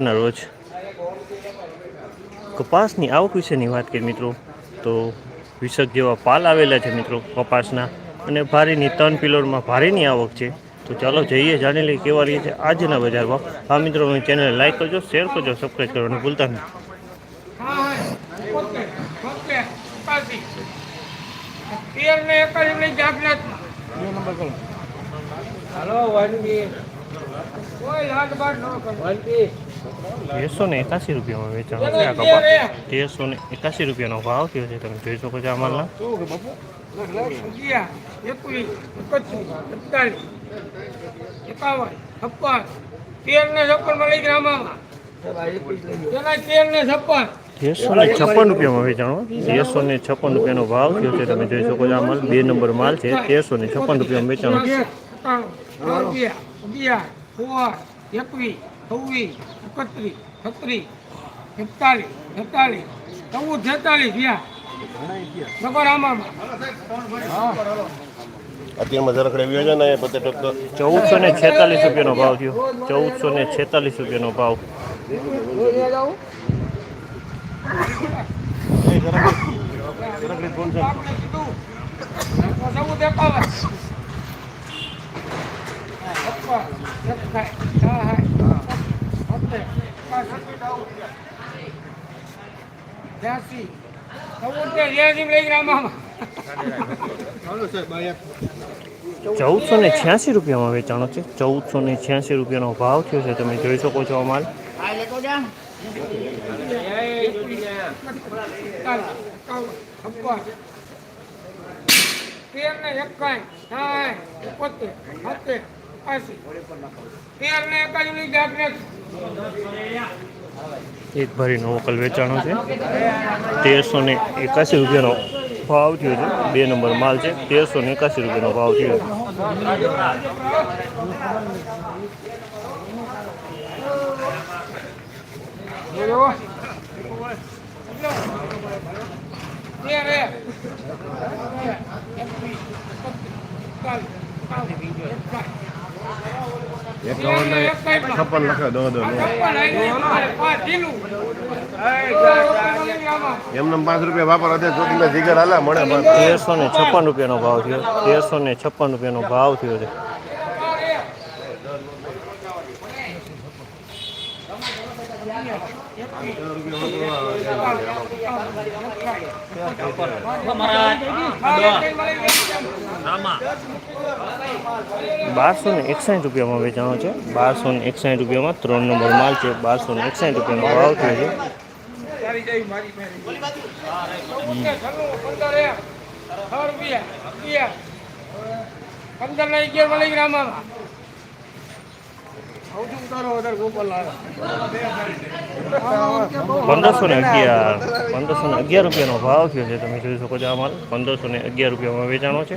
ના રોજ કપાસની આવક વિશેની વાત કરીએ મિત્રો તો વિષક જેવા પાલ આવેલા છે મિત્રો કપાસના અને ભારેની ત્રણ પિલોરમાં ભારેની આવક છે તો ચાલો જઈએ જાણી લઈએ કેવા રહીએ છે આજના બજારમાં હા મિત્રો મારી ચેનલ લાઈક કરજો શેર કરજો સબસ્ક્રાઈબ કરવાનું ભૂલતા નહીં હેલો ઓકે પાછી તેર ને એકાદી લઈ જાગનાથમાં હાલો વનબી કોઈ લાડ બાડ ન કરો વનબી તેરસો ને એકાસી રૂપિયામાં વેચાણ છે આ કપા. તેરસો ને એકાસી રૂપિયાનો ભાવ થયો છે તમે જોઈ શકો છો આ માલના તેરસો ને છપ્પન રૂપિયામાં વેચાણો. તેરસો ને છપ્પન રૂપિયાનો ભાવ થયો છે તમે જોઈ શકો છો આ માલ બે નંબર માલ છે તેરસો ને છપ્પન રૂપિયામાં વેચાણો એકવીસ છવ્વીસ એકત્રીસ છત્રીસ એકતાલીસ છેતાલીસ ચૌદ છેતાલીસ ગયા નગર આમાં અત્યારમાં જરાક પતે ટક્કર ચૌદસો ને છેતાલીસ રૂપિયાનો ભાવ થયો. ચૌદસો ને છેતાલીસ રૂપિયાનો ભાવ. ચૌદ એકાવન મામા ચૌદસો ને છ્યાસી રૂપિયામાં વેચાણો છે. ચૌદસો ને છ્યાસી રૂપિયાનો ભાવ થયો છે. તમે જોઈ શકો છો ને એકાઈ એકોતેર એક ભરીનો વકલ વેચાણો છે. તેરસો ને એકાસી રૂપિયાનો ભાવ થયો છે. બે નંબર માલ છે. તેરસો ને એકાસી રૂપિયાનો ભાવ થયો છે. એકાવન ને છપ્પન લખે દો દો એમને પાંચ રૂપિયા વાપર અત્યારે તો તમને જીગર હાલા મળે તેરસો ને છપ્પન રૂપિયાનો ભાવ થયો. તેરસો ને છપ્પન રૂપિયાનો ભાવ થયો છે. બારસો ને એકસાઠ રૂપિયામાં વેચાણો છે. બારસો ને એકસાઠ રૂપિયામાં ત્રણ નંબર માલ છે. બારસો ને એકસાઠ રૂપિયાનો ભાવ થયો છે. પંદરસો ને અગિયાર, પંદરસો ને અગિયાર રૂપિયાનો ભાવ થયો છે. તમે જોઈ શકો છો આ માલ. પંદરસો ને અગિયાર રૂપિયામાં વેચાણો છે.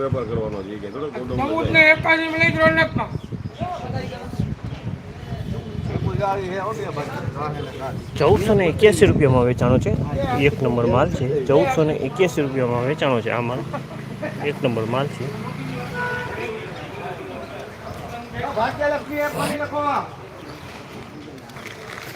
વેપાર કરવાનો છે ચૌદસો ને એક્યાસી રૂપિયામાં વેચાણો છે. એક નંબર માલ છે. ચૌદસો ને એક્યાસી રૂપિયામાં વેચાણો છે આ માલ. એક નંબર માલ છે.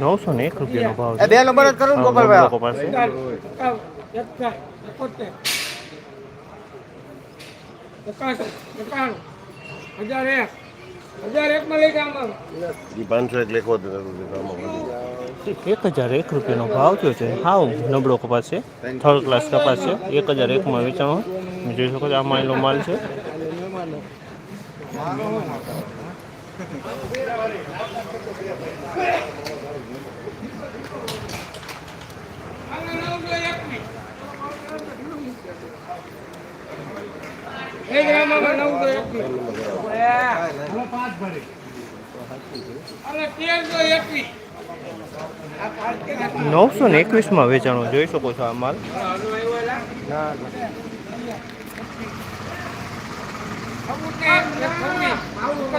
નવસો ને એક રૂપિયાનો ભાવ એ બે નંબર જ કરું ગોપાલભાઈ હજાર એક હજાર એક લેખો હતો એક હજાર એક રૂપિયાનો ભાવ થયો છે. હાવ નબળો કપાસ છે. થર્ડ ક્લાસ કપાસ છે. એક હજાર એકમાં વેચાણો. જોઈ શકો છો આ એનો માલ છે. નવસો નવસો એકવીસ. માં ને વેચાણો જોઈ શકો છો આ માલ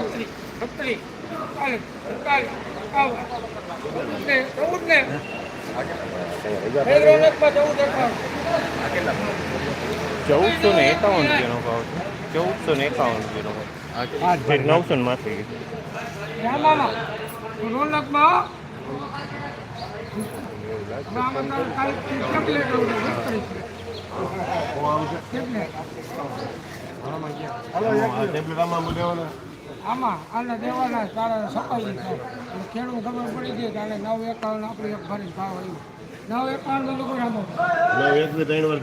છવ્વીસ, ચૌદ ને. ચૌદસો ને એકાવન રૂપિયાનો ભાવ છે. ચૌદસો ને એકાવન રૂપિયાનો ભાવ જે નવસો ને માથે રોનકમાં ટેબ્લેટ આમાં? આમાં આને દેવાના તારા સફાઈ થાય ખેડૂત ખબર પડી ગઈ કે આને નવ એકાવન આપણે એક ભરી ભાવ આવ્યો. નવ એકાવન લોકો નવ એક ત્રણ વાર